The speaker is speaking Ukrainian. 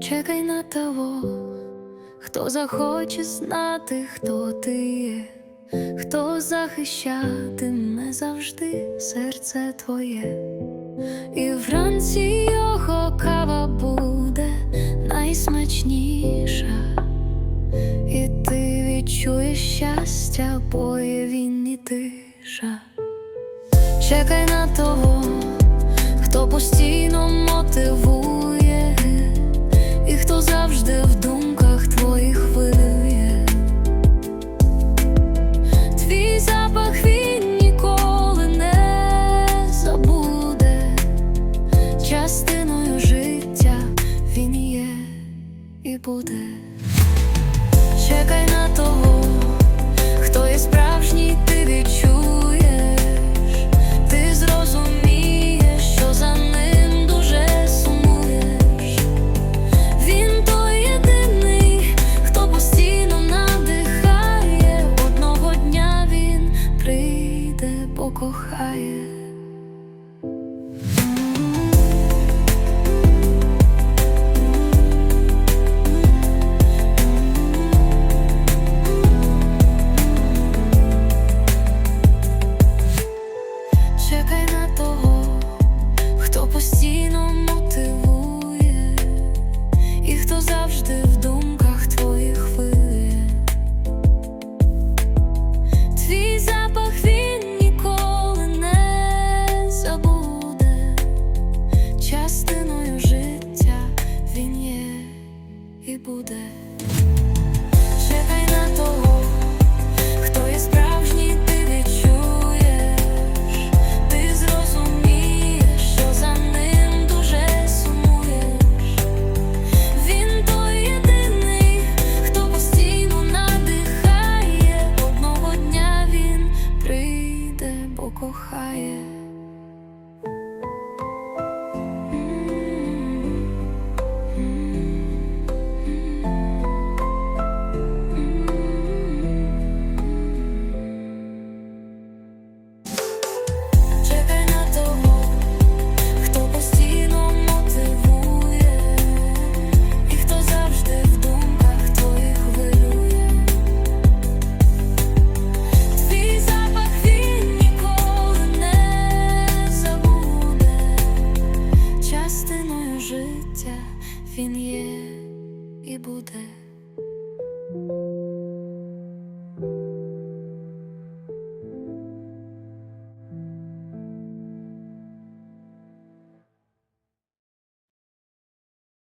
Чекай на того, хто захоче знати, хто ти є, хто захищатиме завжди серце твоє, і вранці його кава буде найсмачніша, і ти відчуєш щастя, бо є він і тиша. Чекай на того, хто постійно і буде. Чекай на того, хто є справжній, ти відчуєш, ти зрозумієш, що за ним дуже сумуєш. Він той єдиний, хто постійно надихає. Одного дня він прийде, покохає. Чекай на того, хто постійно мотивує, і хто завжди в думках твоїх хвилює. Твій запах він ніколи не забуде. Частиною життя він є і буде. Чекай на того, yeah. Життя він є і буде.